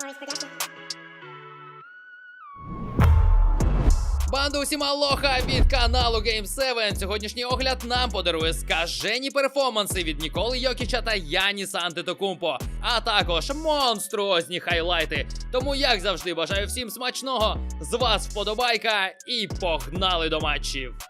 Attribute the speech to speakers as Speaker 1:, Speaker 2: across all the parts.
Speaker 1: Morris Production.
Speaker 2: Банда усім алоха від каналу Game 7. Сьогоднішній огляд нам подарує скажені перформанси від Ніколи Йокіча та Яніса Антетокумпо, а також монструозні хайлайти. Тому, як завжди, бажаю всім смачного. З вас вподобайка і погнали до матчів.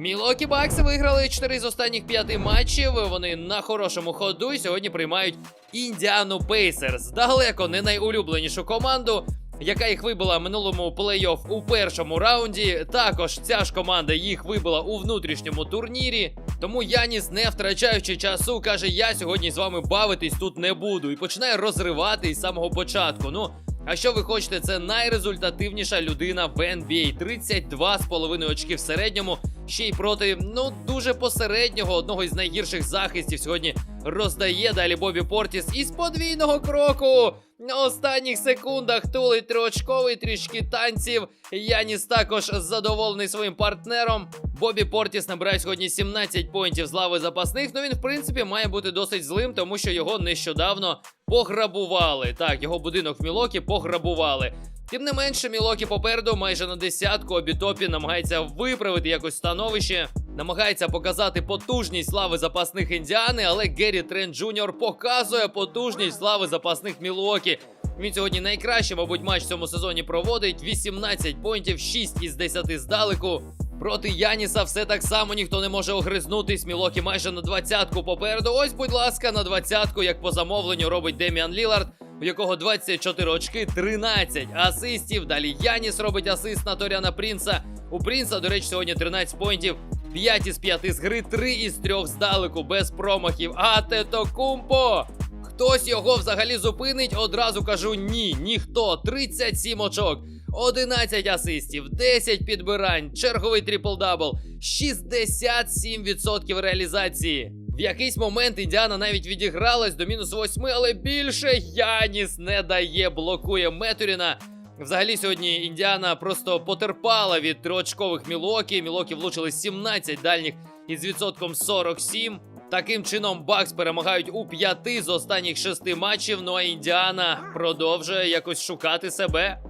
Speaker 2: Мілокі Бакси виграли 4 з останніх 5 матчів. Вони на хорошому ходу і сьогодні приймають Індіану Пейсерс. Далеко не найулюбленішу команду, яка їх вибила минулому плей-офф у першому раунді. Також ця ж команда їх вибила у внутрішньому турнірі. Тому Яніс, не втрачаючи часу, каже: Я сьогодні з вами бавитись тут не буду. І починає розривати із самого початку. Ну. А що ви хочете? Це найрезультативніша людина в NBA. 32,5 очки в середньому. Ще й проти ну дуже посереднього одного із найгірших захистів сьогодні роздає далі Бобі Портіс із подвійного кроку. На останніх секундах тулить триочковий трішки танців. Яніс також задоволений своїм партнером. Бобі Портіс набирає сьогодні 17 поінтів з лави запасних. Ну він, в принципі, має бути досить злим, тому що його нещодавно пограбували. Так, його будинок в Мілокі пограбували. Тим не менше, Мілокі попереду майже на десятку обітопі намагається виправити якось становище, намагається показати потужність слави запасних індіани, але Геррі Трент Джуніор показує потужність слави запасних Мілокі. Він сьогодні найкраще, мабуть, матч в цьому сезоні проводить. 18 поінтів, 6 із 10 здалеку. Проти Яніса все так само ніхто не може огризнутись. Мілокі майже на двадцятку попереду. Ось, будь ласка, на двадцятку, як по замовленню, робить Деміан Лілард, у якого 24 очки, 13 асистів. Далі Яніс робить асист на Торіана Прінса. У Прінса, до речі, сьогодні 13 поінтів. 5 із 5 з гри, 3 із 3 здалеку, без промахів. А Тетокумпо! Хтось його взагалі зупинить, одразу кажу ні, ніхто. 37 очок, 11 асистів, 10 підбирань, черговий трипл-дабл, 67% реалізації. В якийсь момент Індіана навіть відігралась до мінус 8, але більше Яніс не дає, блокує Метуріна. Взагалі сьогодні Індіана просто потерпала від триочкових Мілокі. Мілокі влучили 17 дальніх із відсотком 47. Таким чином, Бакс перемагають у п'яти з останніх шести матчів. Ну а Індіана продовжує якось шукати себе.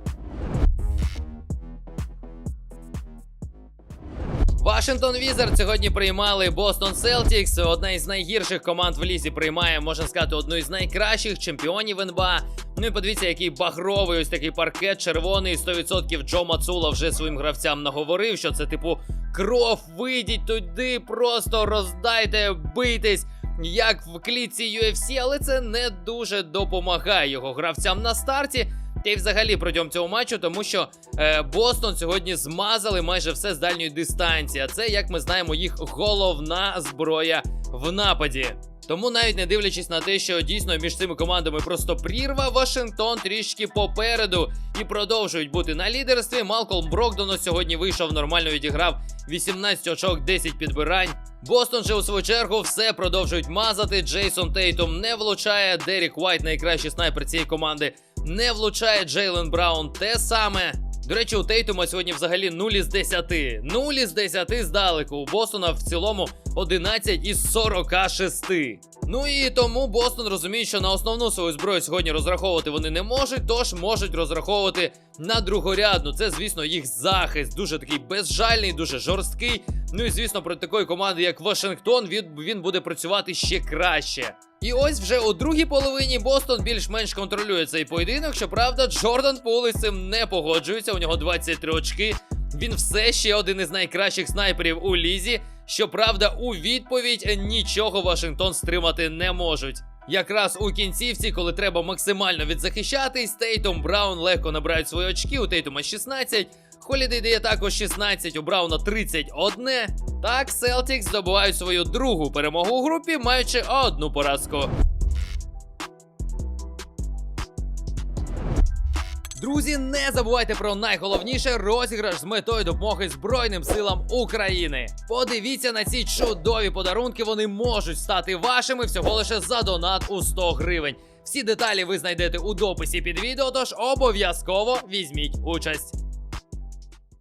Speaker 2: Вашингтон Візард сьогодні приймали Бостон Селтікс. Одна із найгірших команд в лізі приймає, можна сказати, одну із найкращих чемпіонів НБА. Ну і подивіться, який багровий ось такий паркет червоний. 100% Джо Мацула вже своїм гравцям наговорив, що це типу кров. Вийдіть туди, просто роздайте, бийтесь. Як в клітці UFC, але це не дуже допомагає його гравцям на старті. Та й взагалі протягом цього матчу, тому що е, Бостон сьогодні змазали майже все з дальньої дистанції. А це, як ми знаємо, їх головна зброя в нападі. Тому навіть не дивлячись на те, що дійсно між цими командами просто прірва, Вашингтон трішки попереду і продовжують бути на лідерстві. Малкольм Брокдону сьогодні вийшов, нормально відіграв 18 очок, 10 підбирань. Бостон же у свою чергу все продовжують мазати. Джейсон Тейтум не влучає. Дерік Уайт, найкращий снайпер цієї команди, не влучає. Джейлен Браун те саме. До речі, у Тейтума сьогодні взагалі 0 із 10. 0 із 10 здалеку. У Бостона в цілому 11 із 46. Ну і тому Бостон розуміє, що на основну свою зброю сьогодні розраховувати вони не можуть, тож можуть розраховувати на другорядну. Це, звісно, їх захист. Дуже такий безжальний, дуже жорсткий. Ну і звісно, проти такої команди, як Вашингтон, він, буде працювати ще краще. І ось вже у другій половині Бостон більш-менш контролює цей поєдинок. Щоправда, Джордан Пул із цим не погоджується. У нього 23 очки. Він все ще один із найкращих снайперів у лізі. Щоправда, у відповідь нічого Вашингтон стримати не можуть. Якраз у кінцівці, коли треба максимально відзахищатись, Тейтом Браун легко набирають свої очки. У Тейтума 16. Холідей дає також 16, у Брауна 31. Так, Селтікс здобувають свою другу перемогу у групі, маючи одну поразку. Друзі, не забувайте про найголовніше розіграш з метою допомоги Збройним силам України. Подивіться на ці чудові подарунки, вони можуть стати вашими всього лише за донат у 100 гривень. Всі деталі ви знайдете у дописі під відео, тож обов'язково візьміть участь.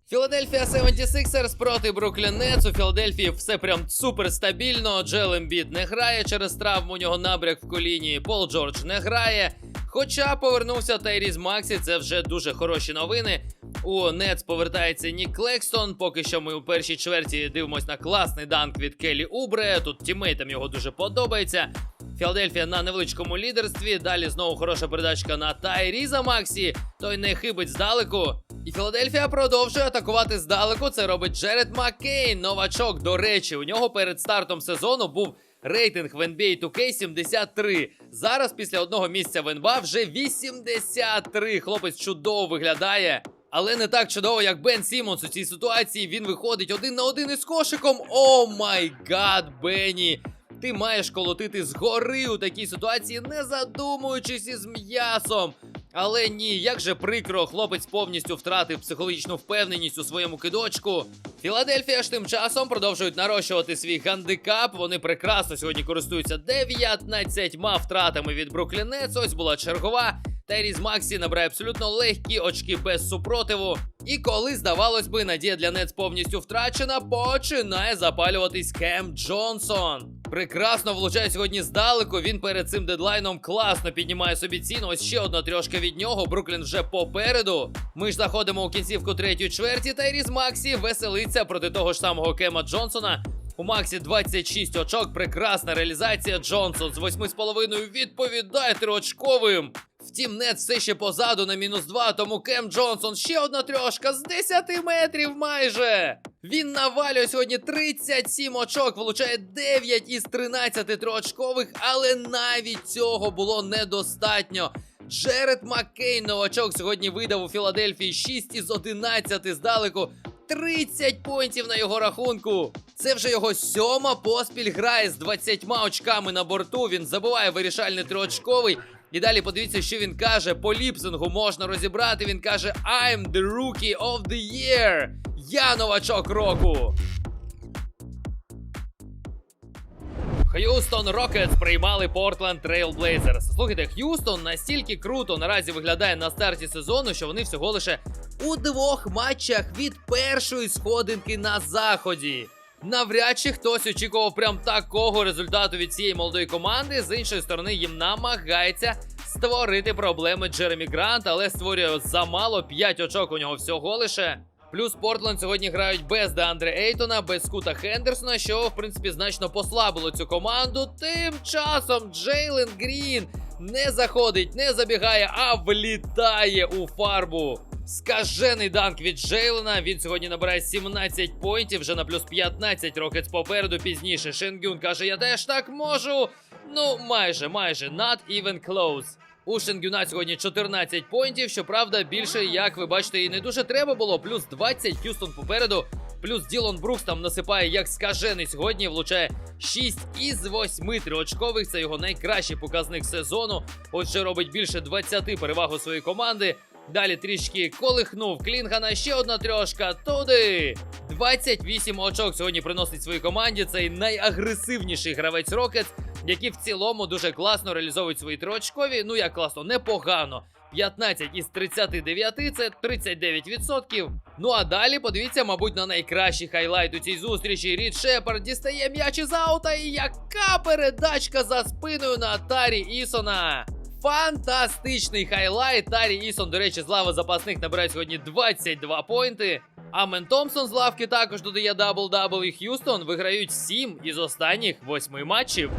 Speaker 2: Філадельфія 76ers проти Бруклін Нетс. У Філадельфії все прям супер стабільно. Джел Ембід не грає через травму. У нього набряк в коліні. Пол Джордж не грає. Хоча повернувся Тайріз Максі, це вже дуже хороші новини. У Нетс повертається Нік Клекстон. Поки що ми у першій чверті дивимося на класний данк від Келі Убре. Тут тімейтам його дуже подобається. Філадельфія на невеличкому лідерстві. Далі знову хороша передачка на Тайріза Максі. Той не хибить здалеку. І Філадельфія продовжує атакувати здалеку. Це робить Джеред Маккейн, новачок. До речі, у нього перед стартом сезону був рейтинг в NBA 2K 73. Зараз після одного місця в НБА вже 83. Хлопець чудово виглядає. Але не так чудово, як Бен Сімонс у цій ситуації. Він виходить один на один із кошиком. О май гад, Бенні! Ти маєш колотити згори у такій ситуації, не задумуючись із м'ясом. Але ні, як же прикро, хлопець повністю втратив психологічну впевненість у своєму кидочку. Філадельфія ж тим часом продовжують нарощувати свій гандикап. Вони прекрасно сьогодні користуються 19 втратами від Бруклін Нетс. Ось була чергова. Терріс Максі набирає абсолютно легкі очки без супротиву. І коли, здавалось би, надія для Нетс повністю втрачена, починає запалюватись Кем Джонсон. Прекрасно влучає сьогодні здалеку. Він перед цим дедлайном класно піднімає собі ціну. Ось ще одна трьошка від нього. Бруклін вже попереду. Ми ж заходимо у кінцівку третьої чверті. Тайріс Максі веселиться проти того ж самого Кема Джонсона. У Максі 26 очок. Прекрасна реалізація. Джонсон з 8,5 відповідає триочковим. Втім, нет все ще позаду на мінус 2, тому Кем Джонсон ще одна трьошка з 10 метрів майже. Він навалює сьогодні 37 очок, влучає 9 із 13 триочкових, але навіть цього було недостатньо. Джеред Маккейн новачок сьогодні видав у Філадельфії 6 із 11 здалеку. 30 понтів на його рахунку. Це вже його сьома поспіль грає з 20 очками на борту. Він забуває вирішальний триочковий. І далі подивіться, що він каже. По ліпсингу можна розібрати. Він каже: I'm the rookie of the year. Я новачок року. Х'юстон Рокетс приймали Портленд Блейзерс. Слухайте, Х'юстон настільки круто наразі виглядає на старті сезону, що вони всього лише у двох матчах від першої сходинки на заході. Навряд чи хтось очікував прям такого результату від цієї молодої команди. З іншої сторони, їм намагається створити проблеми Джеремі Грант, але створює замало 5 очок у нього всього лише. Плюс Портленд сьогодні грають без Деандре Ейтона, без Скута Хендерсона, що в принципі значно послабило цю команду. Тим часом Джейлен Грін не заходить, не забігає, а влітає у фарбу. Скажений данк від Джейлена. Він сьогодні набирає 17 поінтів, вже на плюс 15 рокетс попереду. Пізніше Шенгюн каже: Я теж так можу. Ну, майже, майже, not even close. У Шенгюна сьогодні 14 поінтів. Щоправда, більше, як ви бачите, і не дуже треба було. Плюс 20 Х'юстон попереду. Плюс Ділон Брукс там насипає як скажений сьогодні. Влучає 6 із 8 триочкових. Це його найкращий показник сезону. Отже, робить більше 20 переваг у своєї команди. Далі трішки колихнув Клінгана. Ще одна трьошка. Туди. 28 очок сьогодні приносить своїй команді. Цей найагресивніший гравець Рокетс, які в цілому дуже класно реалізовують свої триочкові. Ну як класно, непогано. 15 із 39 це 39%. Ну а далі подивіться, мабуть, на найкращий хайлайт у цій зустрічі. Рід Шепард дістає м'яч із аута. І яка передачка за спиною на Тарі Ісона. Фантастичний хайлайт. Тарі Ісон, до речі, з лави запасних набирає сьогодні 22 поінти. А Мен Томпсон з лавки також додає дабл-дабл і Х'юстон виграють 7 із останніх 8 матчів.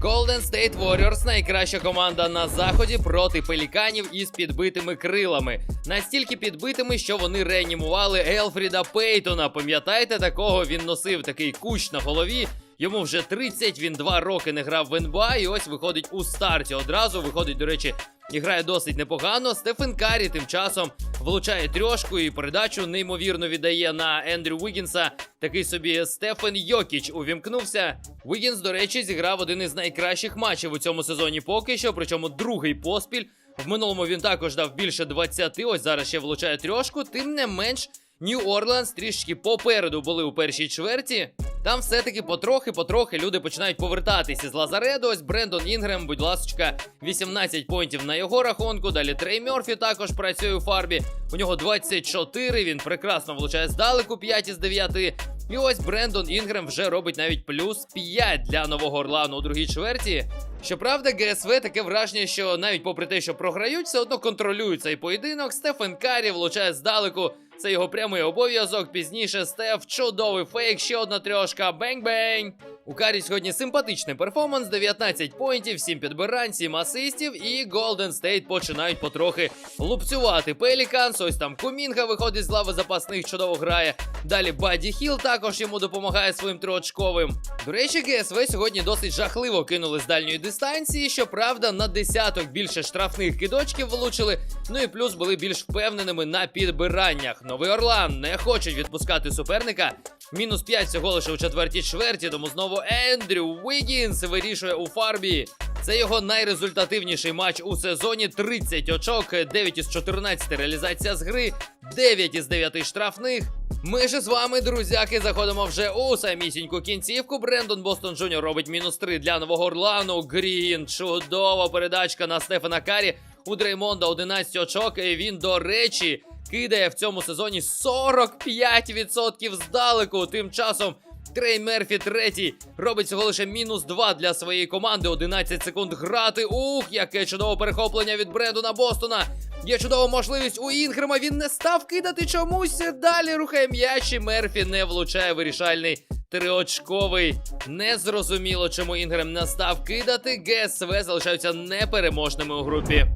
Speaker 2: Golden State Warriors найкраща команда на заході проти пеліканів із підбитими крилами. Настільки підбитими, що вони реанімували Елфріда Пейтона. Пам'ятаєте такого? Він носив такий кущ на голові. Йому вже 30, він 2 роки не грав в НБА, і ось виходить у старті. Одразу виходить, до речі, і грає досить непогано. Стефен Карі тим часом влучає трьошку і передачу неймовірно віддає на Ендрю Вігінса. Такий собі Стефен Йокіч увімкнувся. Вігінс, до речі, зіграв один із найкращих матчів у цьому сезоні поки що, причому другий поспіль. В минулому він також дав більше 20, ось зараз ще влучає трьошку. Тим не менш, Нью-Орлеанс трішки попереду були у першій чверті. Там все-таки потрохи-потрохи люди починають повертатися з Лазареду. Ось Брендон Інгрем, будь ласка, 18 поінтів на його рахунку. Далі Трей Мерфі також працює у фарбі. У нього 24, він прекрасно влучає здалеку 5 із 9. І ось Брендон Інгрем вже робить навіть плюс 5 для нового Орлану у другій чверті. Щоправда, ГСВ таке враження, що навіть попри те, що програють, все одно контролюють цей поєдинок. Стефен Карі влучає здалеку. Це його прямий обов'язок. Пізніше Стеф, чудовий фейк, ще одна трьошка. Бень-бень. У Карі сьогодні симпатичний перформанс, 19 поінтів, 7 підбирань, 7 асистів, і Голден Стейт починають потрохи лупцювати Пеліканс. Ось там Кумінга виходить з лави запасних, чудово грає. Далі Баді Хіл також йому допомагає своїм триочковим. До речі, ГСВ сьогодні досить жахливо кинули з дальньої дистанції. Щоправда, на десяток більше штрафних кидочків влучили. Ну і плюс були більш впевненими на підбираннях. Новий Орлан не хочуть відпускати суперника. Мінус 5 всього лише у четвертій чверті, тому знову Ендрю Вігінс вирішує у фарбі. Це його найрезультативніший матч у сезоні. 30 очок, 9 із 14 реалізація з гри, 9 із 9 штрафних. Ми ж з вами, друзяки, заходимо вже у самісіньку кінцівку. Брендон Бостон Джуніор робить мінус 3 для нового Орлану. Грін, чудова передачка на Стефана Карі. У Дреймонда 11 очок. Він, до речі, кидає в цьому сезоні 45% здалеку. Тим часом Трей Мерфі третій робить всього лише мінус 2 для своєї команди. 11 секунд грати. Ух, яке чудове перехоплення від Брендона Бостона. Є чудова можливість у Інгрема. Він не став кидати чомусь. Далі рухає м'яч і Мерфі не влучає вирішальний триочковий. Незрозуміло, чому Інгрем не став кидати. ГСВ залишаються непереможними у групі.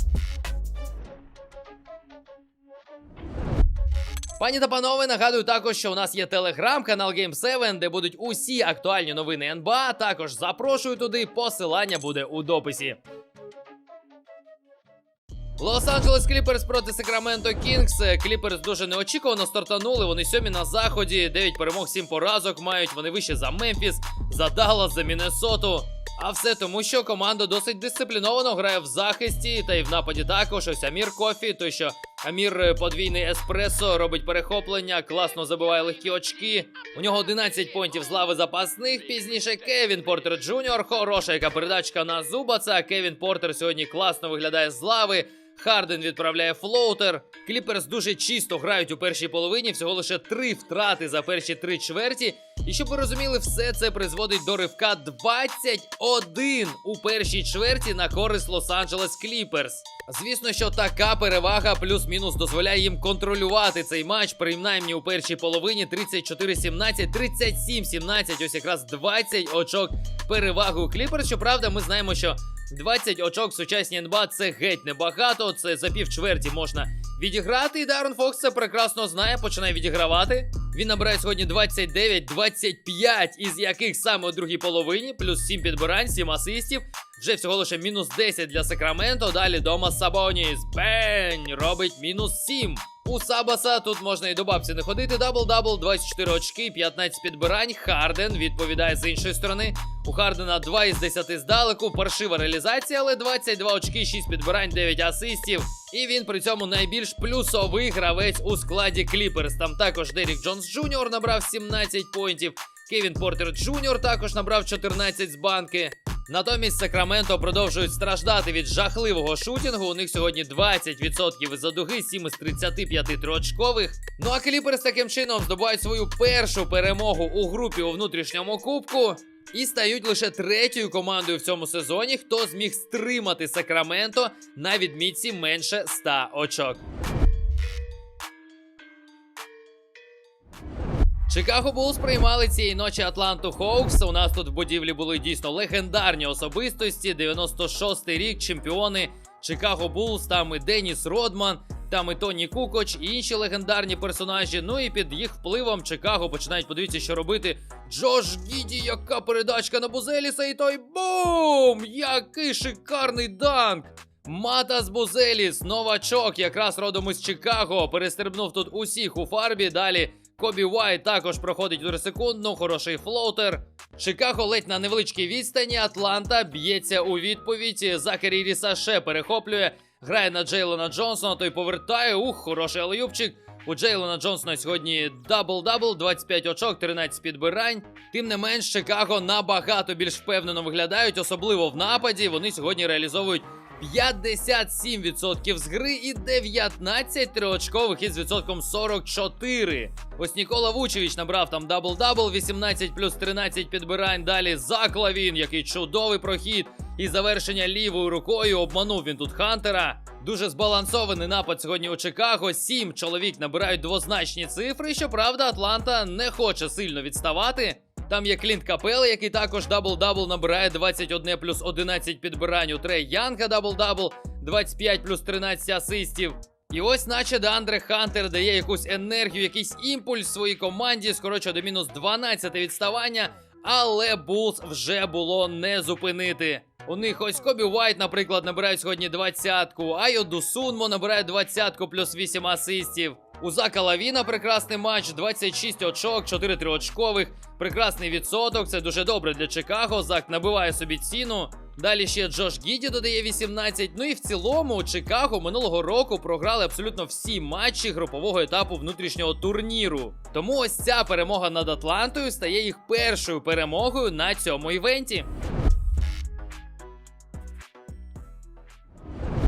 Speaker 2: Пані та панове, нагадую також, що у нас є телеграм-канал Game 7, де будуть усі актуальні новини НБА. Також запрошую туди. Посилання буде у дописі. Лос-Анджелес Кліперс проти Сакраменто Кінгс. Кліперс дуже неочікувано стартанули. Вони сьомі на заході. 9 перемог, 7 поразок мають. Вони вище за Мемфіс, за Даллас, за Міннесоту. А все тому, що команда досить дисципліновано грає в захисті, та й в нападі також. Ось Амір Кофі, той що Амір е, подвійний еспресо робить перехоплення, класно забиває легкі очки. У нього 11 понтів з лави запасних. Пізніше Кевін Портер Джуніор. Хороша яка передачка на Зубаца. Кевін Портер сьогодні класно виглядає з лави. Харден відправляє флоутер. Кліперс дуже чисто грають у першій половині, всього лише три втрати за перші три чверті. І щоб ви розуміли, все це призводить до ривка 21 у першій чверті на користь Лос-Анджелес Кліперс. Звісно, що така перевага плюс-мінус дозволяє їм контролювати цей матч. Принаймні у першій половині 34-17, 37-17, ось якраз 20 очок переваги у Кліперс. Щоправда, ми знаємо, що 20 очок в сучасній НБА це геть небагато. Це за пів чверті можна відіграти. І Дарон Фокс це прекрасно знає, починає відігравати. Він набирає сьогодні 29-25, із яких саме у другій половині, плюс 7 підбирань, 7 асистів. Вже всього лише мінус 10 для Сакраменто. Далі дома Сабоніс. Бень! Робить мінус 7. У Сабаса тут можна і до бабці не ходити. Дабл-дабл, 24 очки, 15 підбирань. Харден відповідає з іншої сторони. У Хардена 2 із 10 здалеку. Паршива реалізація, але 22 очки, 6 підбирань, 9 асистів. І він при цьому найбільш плюсовий гравець у складі Кліперс. Там також Дерік Джонс Джуніор набрав 17 поінтів. Кевін Портер Джуніор також набрав 14 з банки. Натомість Сакраменто продовжують страждати від жахливого шутінгу. У них сьогодні 20% із-за дуги, 7 із 35 триочкових. Ну а Кліперс таким чином здобувають свою першу перемогу у групі у внутрішньому кубку. І стають лише третьою командою в цьому сезоні, хто зміг стримати Сакраменто на відмітці менше 100 очок. Чикаго Булс приймали цієї ночі Атланту Хоукс. У нас тут в будівлі були дійсно легендарні особистості. 96-й рік чемпіони Чикаго Булс, там і Деніс Родман, там і Тоні Кукоч, і інші легендарні персонажі. Ну і під їх впливом Чикаго починають подивитися, що робити. Джош Гіді, яка передачка на Бузеліса, і той бум! Який шикарний данк! Матас Бузеліс, новачок, якраз родом із Чикаго, перестрибнув тут усіх у фарбі. Далі Кобі Уайт також проходить секундну, хороший флоутер. Чикаго ледь на невеличкій відстані. Атланта б'ється у відповідь. Закарі Рісаше перехоплює, грає на Джейлона Джонсона, той повертає. Ух, хороший алеюбчик. У Джейлона Джонсона сьогодні дабл-дабл, 25 очок, 13 підбирань. Тим не менш, Чикаго набагато більш впевнено виглядають, особливо в нападі. Вони сьогодні реалізовують 57% з гри і 19 триочкових із відсотком 44. Ось Нікола Вучевич набрав там дабл-дабл, 18 плюс 13 підбирань. Далі Заклавін, який чудовий прохід. І завершення лівою рукою обманув він тут Хантера. Дуже збалансований напад сьогодні у Чикаго. Сім чоловік набирають двозначні цифри. Щоправда, Атланта не хоче сильно відставати. Там є Клінт Капел, який також дабл-дабл набирає 21 плюс 11 підбирань. У Трей Янга дабл-дабл, 25 плюс 13 асистів. І ось, наче Деандре Хантер дає якусь енергію, якийсь імпульс своїй команді, скорочує до мінус 12 відставання, але Булс вже було не зупинити. У них ось Кобі Уайт, наприклад, набирає сьогодні двадцятку, Айо Дусунмо набирає двадцятку плюс 8 асистів. У Зака Лавіна прекрасний матч, 26 очок, 4 триочкових. Прекрасний відсоток. Це дуже добре для Чикаго. Зак набиває собі ціну. Далі ще Джош Гіді додає 18. Ну і в цілому Чикаго минулого року програли абсолютно всі матчі групового етапу внутрішнього турніру. Тому ось ця перемога над Атлантою стає їх першою перемогою на цьому івенті.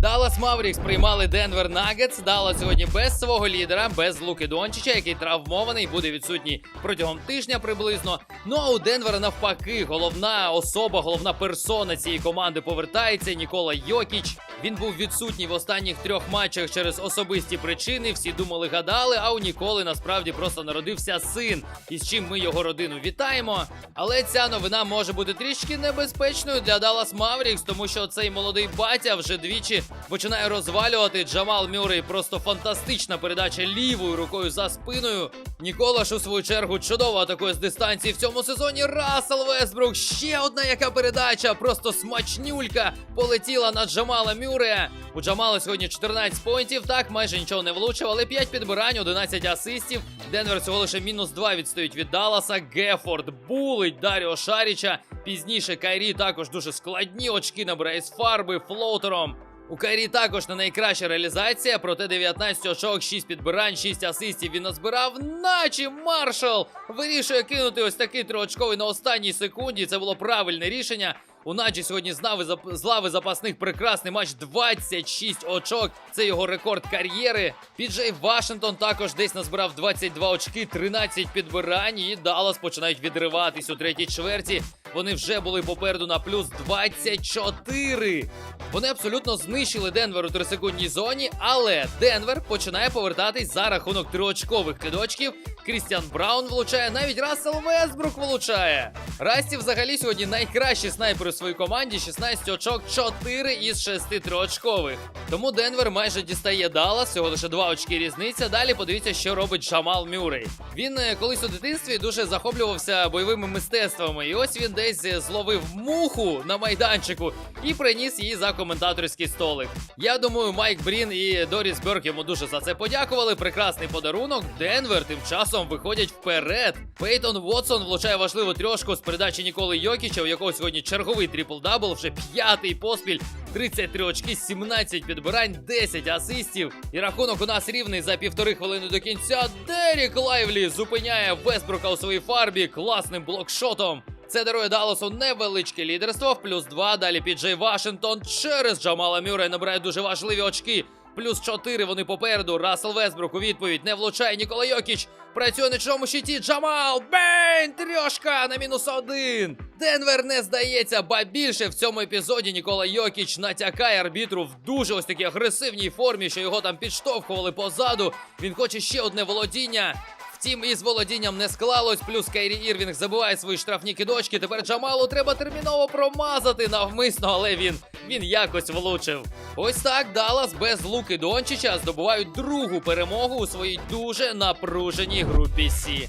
Speaker 2: Даллас Маврікс приймали Денвер Нагетс. Даллас сьогодні без свого лідера, без Луки Дончича, який травмований, буде відсутній протягом тижня приблизно. Ну а у Денвера навпаки, головна особа, головна персона цієї команди повертається. Нікола Йокіч. Він був відсутній в останніх трьох матчах через особисті причини. Всі думали, гадали. А у Ніколи насправді просто народився син, і з чим ми його родину вітаємо. Але ця новина може бути трішки небезпечною для Даллас Маврікс, тому що цей молодий батя вже двічі починає розвалювати Джамал Мюррей. Просто фантастична передача лівою рукою за спиною. Нікола ж у свою чергу чудово атакує з дистанції в цьому сезоні. Рассел Весбрук. Ще одна яка передача. Просто смачнюлька полетіла на Джамала Мюррея. У Джамала сьогодні 14 поінтів. Так, майже нічого не влучив, але 5 підбирань, 11 асистів. Денвер всього лише мінус 2 відстоїть від Далласа. Гефорд булить Даріо Шаріча. Пізніше Кайрі також дуже складні очки набирає з фарби флоутером. У Кайрі також не найкраща реалізація, проте 19 очок, 6 підбирань, 6 асистів він назбирав, наче Маршал вирішує кинути ось такий триочковий на останній секунді. Це було правильне рішення. У Наджі сьогодні з, зап- з лави запасних прекрасний матч 26 очок. Це його рекорд кар'єри. Піджей Вашингтон також десь назбирав 22 очки, 13 підбирань. І Даллас починають відриватись у третій чверті. Вони вже були попереду на плюс 24. Вони абсолютно знищили Денвер у трисекундній зоні, але Денвер починає повертатись за рахунок триочкових кидочків. Крістіан Браун влучає, навіть Рассел Весбрук влучає. Расті взагалі сьогодні найкращий снайпер у своїй команді. 16 очок, 4 із 6 триочкових. Тому Денвер майже дістає Даллас, всього лише 2 очки різниця. Далі подивіться, що робить Джамал Мюррей. Він е, колись у дитинстві дуже захоплювався бойовими мистецтвами. І ось він десь е, зловив муху на майданчику і приніс її за коментаторський столик. Я думаю, Майк Брін і Доріс Берк йому дуже за це подякували. Прекрасний подарунок. Денвер тим часом виходять вперед. Пейтон Вотсон влучає важливу трьошку з передачі Ніколи Йокіча, у якого сьогодні черговий трипл-дабл, вже п'ятий поспіль. 33 очки, 17 підбирань, 10 асистів. І рахунок у нас рівний за півтори хвилини до кінця. Дерік Лайвлі зупиняє Вестбрука у своїй фарбі класним блокшотом. Це дарує Далласу невеличке лідерство. В плюс 2. Далі Піджей Вашингтон через Джамала Мюррея набирає дуже важливі очки. Плюс 4 вони попереду. Рассел Весбрук у відповідь не влучає Нікола Йокіч. Працює на чому щиті. Джамал! Бейн! Трьошка на мінус один. Денвер не здається, ба більше в цьому епізоді Нікола Йокіч натякає арбітру в дуже ось такій агресивній формі, що його там підштовхували позаду. Він хоче ще одне володіння. Втім, із володінням не склалось. Плюс Кайрі Ірвінг забиває свої штрафні кидочки. Тепер Джамалу треба терміново промазати навмисно, але він, він якось влучив. Ось так Даллас без Луки Дончича здобувають другу перемогу у своїй дуже напруженій групі Сі.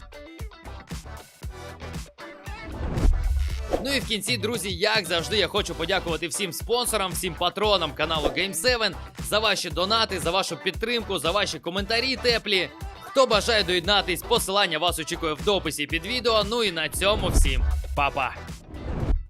Speaker 2: Ну і в кінці, друзі, як завжди, я хочу подякувати всім спонсорам, всім патронам каналу Game7 за ваші донати, за вашу підтримку, за ваші коментарі теплі. Хто бажає доєднатись, посилання вас очікує в дописі під відео. Ну і на цьому всім па-па!